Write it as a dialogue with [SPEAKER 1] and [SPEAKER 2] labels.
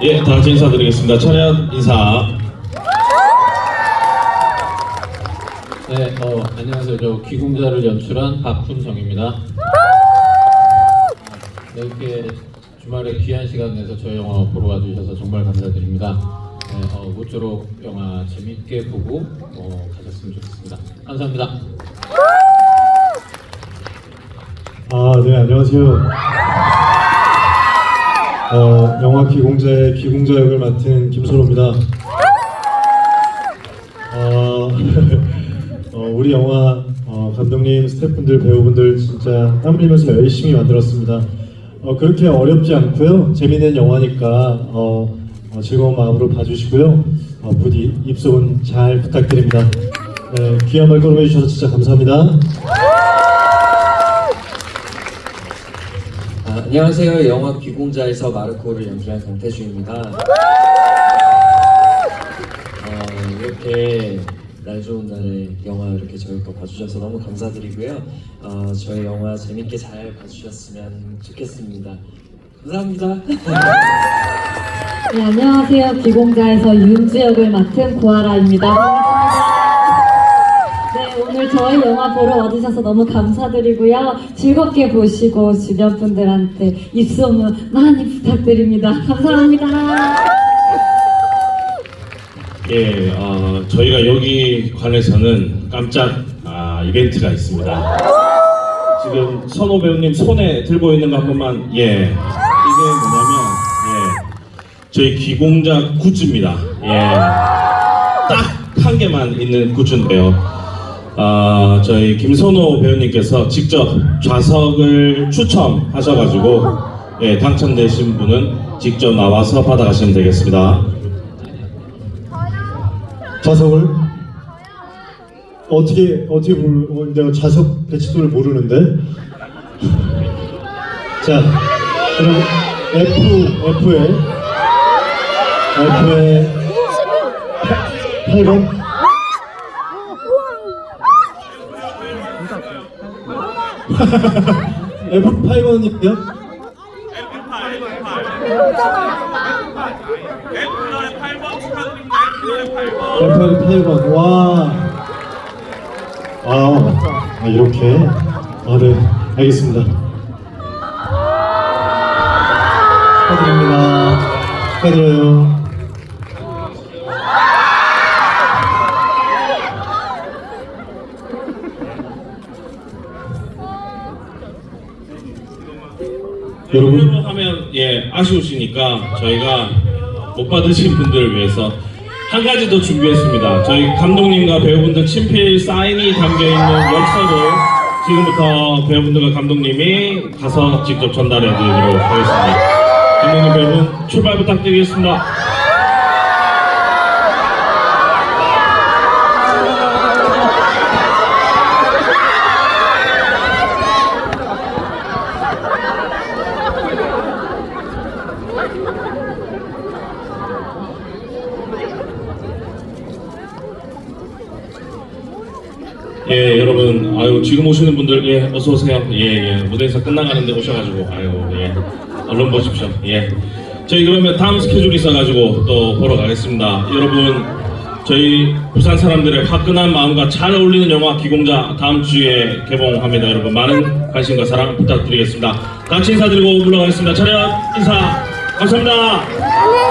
[SPEAKER 1] 예, 다 같이 인사드리겠습니다. 차렷 인사.
[SPEAKER 2] 네, 어, 안녕하세요. 저 귀공자를 연출한 박훈정입니다. 네, 이렇게 주말에 귀한 시간 내서 저희 영화 보러 와주셔서 정말 감사드립니다. 네, 어, 모쪼록 영화 재밌게 보고 어, 가셨으면 좋겠습니다. 감사합니다.
[SPEAKER 3] 아, 네, 안녕하세요. 어, 영화 기공자의 기공자 역을 맡은 김선호입니다. 어, 어, 우리 영화 어, 감독님, 스태프분들, 배우분들 진짜 땀 흘리면서 열심히 만들었습니다. 어, 그렇게 어렵지 않고요. 재밌는 영화니까 어, 어, 즐거운 마음으로 봐주시고요. 어, 부디 입소문 잘 부탁드립니다. 네, 귀한 말걸음 해주셔서 진짜 감사합니다.
[SPEAKER 4] 아, 안녕하세요. 영화 귀공자에서 마르코를 연기한 강태주입니다. 어, 이렇게 날 좋은 날에 영화 이렇게 저희 거 봐주셔서 너무 감사드리고요. 어, 저희 영화 재밌게 잘 봐주셨으면 좋겠습니다. 감사합니다.
[SPEAKER 5] 네, 안녕하세요. 비공자에서 윤주 역을 맡은 고아라입니다. 네, 오늘 저희 영화 보러 와주셔서 너무 감사드리고요. 즐겁게 보시고 주변 분들한테 입소문 많이 부탁드립니다. 감사합니다.
[SPEAKER 1] 예, 어, 저희가 여기 관에서는 깜짝 아, 이벤트가 있습니다. 지금 선호 배우님 손에 들고 있는 거한 번만, 예. 이게 뭐냐면, 예. 저희 기공자 굿즈입니다. 예. 딱 한 개만 있는 굿즈인데요. 아, 저희 김선호 배우님께서 직접 좌석을 추첨하셔가지고, 예, 당첨되신 분은 직접 나와서 받아가시면 되겠습니다.
[SPEAKER 3] 좌석을? 어떻게 어떻게 모르 어, 내가 좌석 배치도를 모르는데? 자 그럼 F F에 F에 8번 F 8번이요? F 8번 와. 아, 아 이렇게 아 네 알겠습니다. 축하드립니다. 축하드려요. 여러분
[SPEAKER 1] 하면 예 아쉬우시니까 저희가 못 받으신 분들을 위해서 한 가지 더 준비했습니다. 저희 감독님과 배우분들 친필 사인이 담겨 있는 엽서를 지금부터 배우분들과 감독님이 가서 직접 전달해 드리도록 하겠습니다. 감독님 배우분 출발 부탁드리겠습니다. 예, 여러분, 아유, 지금 오시는 분들, 예, 어서오세요. 예, 예, 무대에서 끝나가는데 오셔가지고, 아유, 예, 얼른 보십시오. 예. 저희 그러면 다음 스케줄이 있어가지고 또 보러 가겠습니다. 여러분, 저희 부산 사람들의 화끈한 마음과 잘 어울리는 영화 기공자 다음 주에 개봉합니다. 여러분, 많은 관심과 사랑 부탁드리겠습니다. 같이 인사드리고 물러가겠습니다. 차렷 인사, 감사합니다.